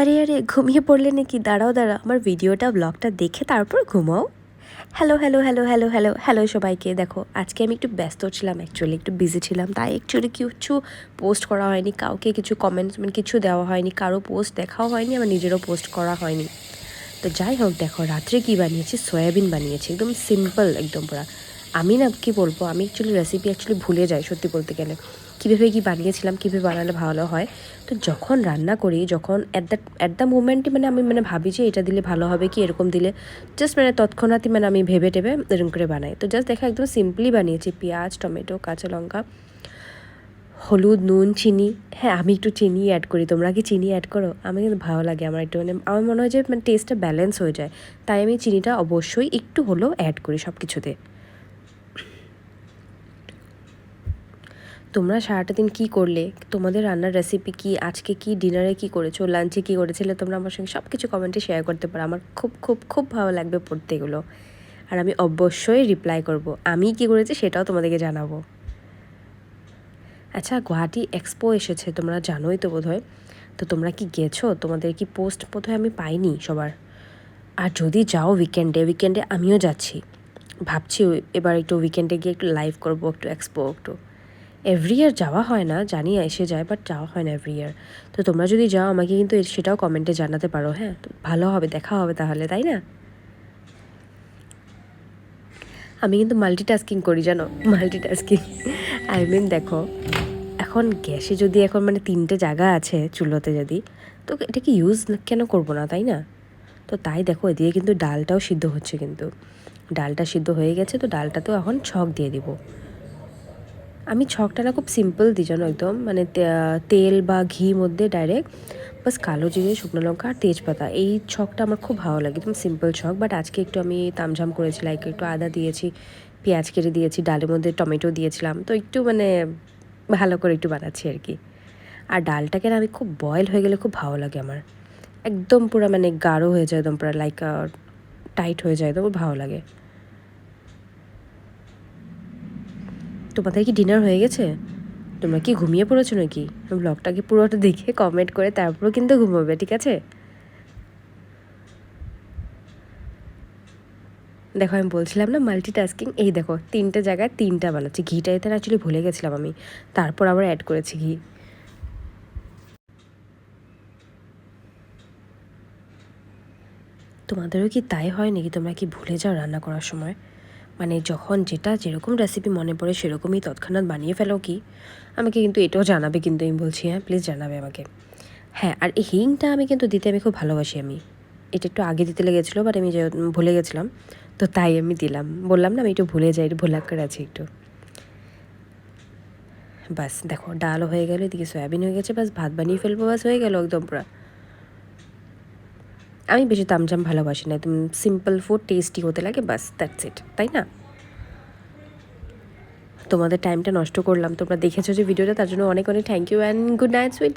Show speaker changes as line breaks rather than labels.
আরে আরে, ঘুমিয়ে পড়লে নাকি? দাঁড়াও দাঁড়াও, আমার ভিডিওটা ব্লগটা দেখে তারপর ঘুমাও। Hello hello hello hello hello hello সবাইকে। দেখো, আজকে আমি একটু ব্যস্ত ছিলাম অ্যাকচুয়ালি একটু বিজি ছিলাম, তাই অ্যাকচুয়ালি কিছু পোস্ট করা হয়নি, কাউকে কিছু কমেন্টস মানে কিছু দেওয়া হয়নি, কারও পোস্ট দেখাও হয়নি, আমার নিজেরও পোস্ট করা হয়নি। তো যাই হোক, দেখো, রাত্রে কী বানিয়েছি? সয়াবিন বানিয়েছি, একদম সিম্পল একদম পুরা। আমি না, কি বলব, আমি অ্যাকচুয়ালি রেসিপি অ্যাকচুয়ালি ভুলে যাই সত্যি বলতে গেলে। কীভাবে কী বানিয়েছিলাম, কীভাবে বানালে ভালো হয়। তো যখন রান্না করি, যখন অ্যাট দ্য অ্যাট দ্য মোমেন্টে মানে আমি মানে ভাবি যে এটা দিলে ভালো হবে কি, এরকম দিলে জাস্ট মানে তৎক্ষণাৎই মানে আমি ভেবে টেবে এরকম করে বানাই। তো জাস্ট দেখা, একদম সিম্পলি বানিয়েছি, পেঁয়াজ, টমেটো, কাঁচা লঙ্কা, হলুদ, নুন, চিনি। হ্যাঁ আমি একটু চিনি অ্যাড করি। তোমরা কি চিনি অ্যাড করো? আমি কিন্তু ভালো লাগে, আমার একটু মানে আমার মনে হয় যে মানে টেস্টটা ব্যালেন্স হয়ে যায়। তাই আমি চিনিটা অবশ্যই একটু হলেও অ্যাড করি সব কিছুতে তোমরা সারাটা দিন কী করলে? তোমাদের রান্নার রেসিপি কি? আজকে কি? ডিনারে কি করেছ? লাঞ্চে কি করেছিলে? তোমরা আমার সঙ্গে সব কিছু কমেন্টে শেয়ার করতে পারো। আমার খুব খুব খুব ভালো লাগবে পড়তে এগুলো আর আমি অবশ্যই রিপ্লাই করব। আমি কি করেছি সেটাও তোমাদেরকে জানাব। আচ্ছা গুয়াহাটি এক্সপো এসেছে, তোমরা জানোই তো বোধহয়। তো তোমরা কি গেছো? তোমাদের কি পোস্ট বোধহয় আমি পাইনি সবার? আর যদি যাও উইকেন্ডে উইকেন্ডে আমিও যাচ্ছি। ভাবছি এবার একটু উইকেন্ডে গিয়ে একটু লাইভ করব, একটু এক্সপো একটু। এভরি ইয়ার যাওয়া হয় না জানি এসে যায় বাট যাওয়া হয় না এভরি ইয়ার তো তোমরা যদি যাও, আমাকে কিন্তু সেটাও কমেন্টে জানাতে পারো হ্যাঁ? তো ভালো হবে, দেখা হবে তাহলে, তাই না? আমি কিন্তু মাল্টিটাস্কিং করি, জানো? মাল্টিটাস্কিং আই মিন দেখো, এখন গ্যাসে যদি এখন মানে তিনটে জায়গা আছে চুলোতে যদি, তো এটাকে ইউজ কেন করব না, তাই না? তো তাই দেখো, এদিকে কিন্তু ডালটাও সিদ্ধ হচ্ছে কিন্তু। ডালটা সিদ্ধ হয়ে গেছে, তো ডালটাতেও এখন ছক দিয়ে দিব। আমি ছকটা না খুব সিম্পল দিই জানো একদম মানে তেল বা ঘি মধ্যে ডাইরেক্ট বাস কালো জিরে, শুকনো লঙ্কা আর তেজপাতা। এই ছকটা আমার খুব ভালো লাগে, একদম সিম্পল ছক। বাট আজকে একটু আমি তামঝাম করেছি লাইক একটু আদা দিয়েছি, পেঁয়াজ কেটে দিয়েছি, ডালের মধ্যে টমেটো দিয়েছিলাম। তো একটু মানে ভালো করে একটু বানাচ্ছি আর কি। আর ডালটাকে না আমি খুব বয়েল হয়ে গেলে খুব ভালো লাগে আমার। একদম পুরো মানে গাঢ় হয়ে যায়, একদম পুরো লাইক টাইট হয়ে যায়, একদম ভালো লাগে। তোমাদের কি ডিনার হয়ে গেছে? তোমরা কি ঘুমিয়ে পড়েছো নাকি? ব্লগটাকে পুরোটা দেখে কমেন্ট করে তারপরও কিন্তু ঘুমোবে, ঠিক আছে? দেখো, আমি বলছিলাম না মাল্টিটাস্কিং এই দেখো, তিনটে জায়গায় তিনটা বানাচ্ছি। ঘিটা এতে অ্যাকচুয়ালি ভুলে গেছিলাম আমি। তারপর আবার অ্যাড করেছি ঘি। তোমাদেরও কি তাই হয় নাকি তোমরা কি ভুলে যাও রান্না করার সময়? মানে যখন যেটা যেরকম রেসিপি মনে পড়ে সেরকমই তৎক্ষণাৎ বানিয়ে ফেলো কি? আমাকে কিন্তু এটাও জানাবে কিন্তু আমি বলছি হ্যাঁ প্লিজ জানাবে আমাকে। হ্যাঁ আর এই হিংটা আমি কিন্তু দিতে আমি খুব ভালোবাসি আমি। এটা একটু আগে দিতে লেগেছিলো বাট আমি ভুলে গেছিলাম। তো তাই আমি দিলাম। বললাম না, আমি একটু ভুলে যাই, একটু ভোলাক্কার আছে একটু। বাস, দেখো ডালও হয়ে গেলো, এদিকে সয়াবিন হয়ে গেছে, বাস, ভাত বানিয়ে ফেলব, বাস, হয়ে গেল একদম পুরো। আমি বেশি তামজাম ভালোবাসি না, একদম সিম্পল ফুড টেস্টি হতে লাগে, বাস দ্যাটস ইট তাই না? তোমাদের টাইমটা নষ্ট করলাম, তোমরা দেখেছ যে ভিডিওটা তার জন্য অনেক অনেক thank you and good night sweet